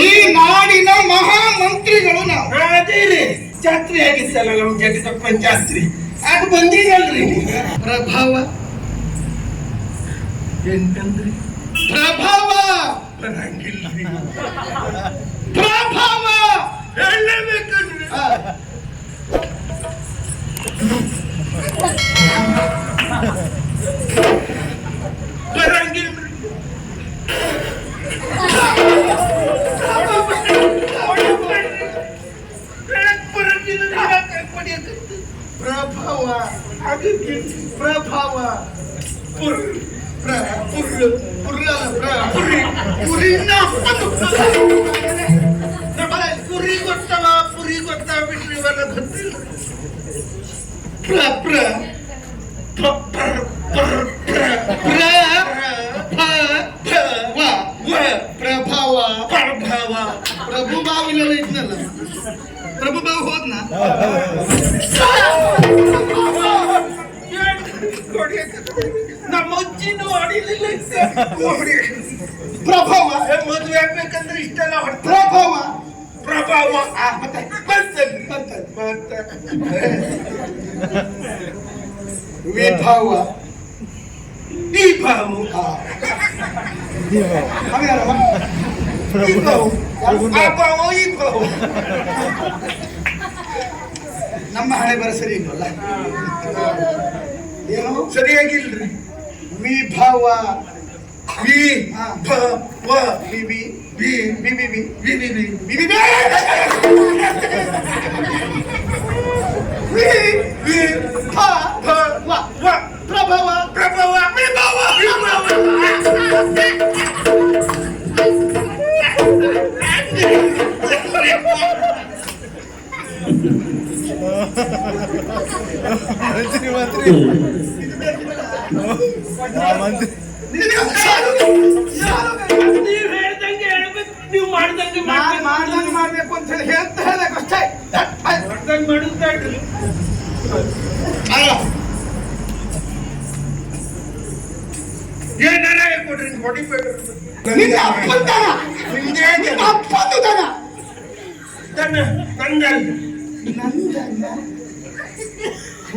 ಈ ನಾಡಿನ ಮಹಾಮಂತ್ರಿಗಳು ನಾವು. ಜಾತ್ರೆ ಆಗಿತ್ತಲ್ಲ ನಮ್ ಜಗದಪ್ಪನ ಜಾತ್ರೆ. ಅದು ಬಂದಿರಲ್ರಿ ಪ್ರಭಾವ. ಎಂತಂದ್ರಿ? ಪ್ರಭಾವ. ಬರಂಗಿಲ್ರಿ ಪ್ರಭಾವ. ಹೇಳಬೇಕಂದ್ರಿ ಪ್ರಭಾವ ಅದಕ್ಕೆ ಪ್ರಭಾವ ಪುರ್ ಪ್ರ ಪುರ್ ಪುರ್ ಅಲ್ಲ ಪ್ರ ಪುರಿ ಪುರಿನ ಪುರಿ ಗೊತ್ತವ ಪುರಿ ಗೊತ್ತಾವ ಬಿಟ್ರಿ ಇವೆಲ್ಲ ಗೊತ್ತಿಲ್ಲ ಭಾವ ಪ್ರಭು ಬಾವು ಇಲ್ಲೆಲ್ಲ ಇದ್ನಲ್ಲ ಪ್ರಭು ಭಾವ ಹೋದ್ನ ನಮ್ಮ ಅಜ್ಜಿನೂ ಆಡಿಲಿಲ್ಲ ಪ್ರಭಾವ ಮದುವೆ ಆಗ್ಬೇಕಂದ್ರೆ ಇಷ್ಟೆಲ್ಲ ಪ್ರಭಾವ ಪ್ರಭಾವ ಮತ್ತೆ ಮತ್ತೆ ಮತ್ತೆ ವಿಭಾವ ವಿಭಾವ ಭಾವ, ಈ ನಮ್ಮ ಹಣೆ ಬರ ಸರಿ ಇಲ್ವಲ್ಲ ಏನು ಸರಿಯಾಗಿಲ್ರಿ ವಿಭಾವ ವಿ ಭ ವ ವಿ ವಿ ವಿ ವಿ ವಿ ವಿ ವಿ ವಿ ವಿ ವಿ ವಿ ವಿ ವಿ ಭ ಭ ವ ವ ಪ್ರಭಾವ ಮಂತ್ರಿ ಮಂತ್ರಿ ಮಂತ್ರಿ ನೀವ್ ಹೇಳ್ಬೇಕು ಮಾಡ್ದಂಗೆ ಮಾಡ್ದಂಗೆ ಮಾಡ್ಬೇಕು ಅಂತ ಹೇಳಿ ಹೇಳ್ತಾ ಹೇಳಕ್ ಅಷ್ಟೇ ಮಾಡ್ದಂಗೆ ಮಾಡುತ್ತಾಡ್ರಿ ಏನಾರ ಕೊಡ್ರಿ ಹೊಡಿಬೇಡ್ರಿ ನಿನ್ನ ಅಪ್ಪನ ದನ ತನ್ನ ನಿನ್ನ ನಂದಲ್ಲ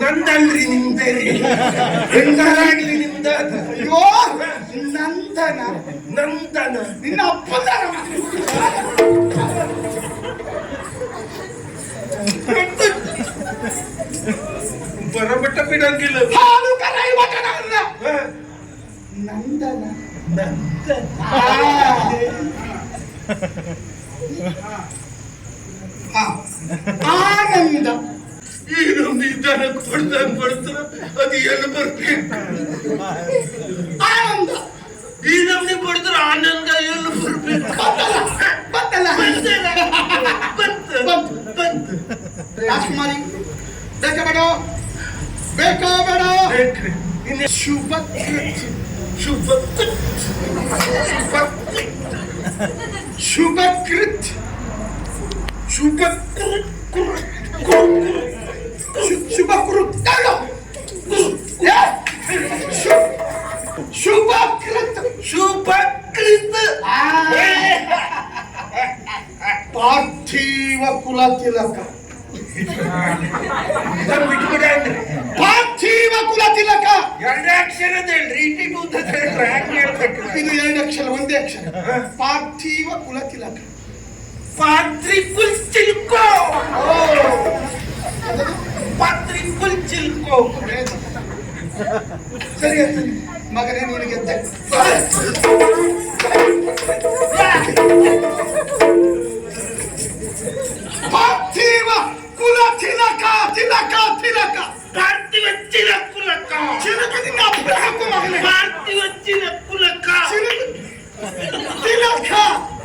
ನಂದಲ್ರಿ ನಿಮ್ದೇ ಹೆಂಗಾಗ್ಲಿ ನಿಮ್ದ? ಅಯ್ಯೋ ನಂದನ ನಂದನ. ನಿನ್ನ ಅಪ್ಪದ ಬರಬಟ್ಟ ಬಿಡಂಗಿಲ್ಲ. ಹಾಲು ಕರಾಯಿ ವಚನ ಅಲ್ಲ ನಂದನ. ನಂದನ. ಆನಂದ. ಏನು ನಿಧಾನ ಕೊಡ್ದಂಗ್ ಕೊಡ್ತಾರ ಅದು ಎಲ್ಲಿ ಬರ್ಬೇಕು ಆನಂದ. ಈ ನಮ್ನಿ ಕೊಡ್ತಾರ ಆನಂದ ಎಲ್ಲಿ ಬರ್ಬೇಕು ಬತ್ತಲ್ಲ ಬಂತ ಬಂತು. ರಾಜಕುಮಾರಿ ಬೇಕಾ ಬೇಡ ಬೇಕಾ ಬೇಡ. ಇನ್ನ ಶುಭಕೃತ್ ಶುಭ ಶುಭ ಶುಭ ಕೃತ್ ಶುಭ ಶುಭ ಶುಭ ಶುಭ ಪಾರ್ಥಿವ ಕುಲ ತಿಲಕ. ಪಾರ್ಥಿವ ಕುಲ ತಿಲಕ. ಎರಡು ಅಕ್ಷರದ ಹೇಳ್ರಿ ಇಟ್ಟಿಟ್ಟು ಇದು ಎರಡು ಅಕ್ಷರ ಒಂದೇ ಅಕ್ಷರ ಪಾರ್ಥಿವ ಕುಲ ತಿಲಕ ಪಾರ್ಥಿ ಕುಲ್ ಮಗನೇ ನಿನಗೆ ಎದ್ದೆ. ಪಾರ್ಥಿವ ಕುಲ ತಿಲಕ ತಿಲಕ ತಿಲಕ ಪಾರ್ಥಿವ ಚಿಲಕುಲಕ ಚಿಲಕ ನಿನ್ನ ಅಪ್ಪನ ಹಾಕು ಮಗನೇ ಪಾರ್ಥಿವ ಚಿಲಕುಲಕ ಚಿಲಕ ತಿಲಕ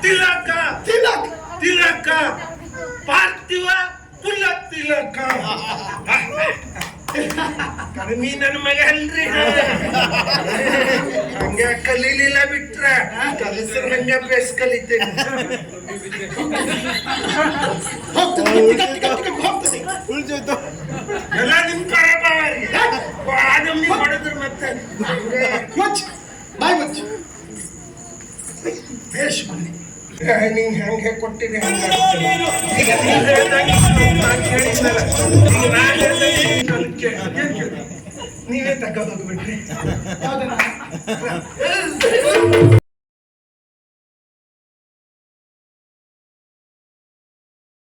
ತಿಲಕ ತಿಲಕ ತಿಲಕ ಪಾರ್ಥಿವ ಆಗ್ತೀವ ಫುಲ್ ಆಗ್ತಿಲ್ಲ ನೀ ನನ್ನ ಮಗ ಅಲ್ರಿ ಹಂಗೆ ಕಲೀಲಿಲ್ಲ ಬಿಟ್ರ ಕಲಿಸ್ರ ಹಂಗೆ ಬೇಸ್ ಕಲಿತೇನೆ ಹೋಗ್ತದೆ ಗಟ್ಟಿ ಗಟ್ಟಿ ಗಟ್ಟಿ ಹೋಗ್ತದೆ ಉಳ್ಜೋಯ್ತು ಎಲ್ಲ ನಿಮ್ ಕಡೆ ಬಾರಿ ಬಾದಮ್ ಹೊಡೆದ್ರು ಮತ್ತೆ ಹಂಗೆ ಮುಚ್ಚ ಬಾಯ್ ಮುಚ್ಚ ಬೇಷ್ ಮನೆ ನಿಂಗೆ ಹೆಂಗೆ ಕೊಟ್ಟಿರಿ ಹಂಗೆ ನೀವ್ ನೀವ್ ನೀವೇ ತಗೊಂಡೋಗ್ಬಿಟ್ರಿ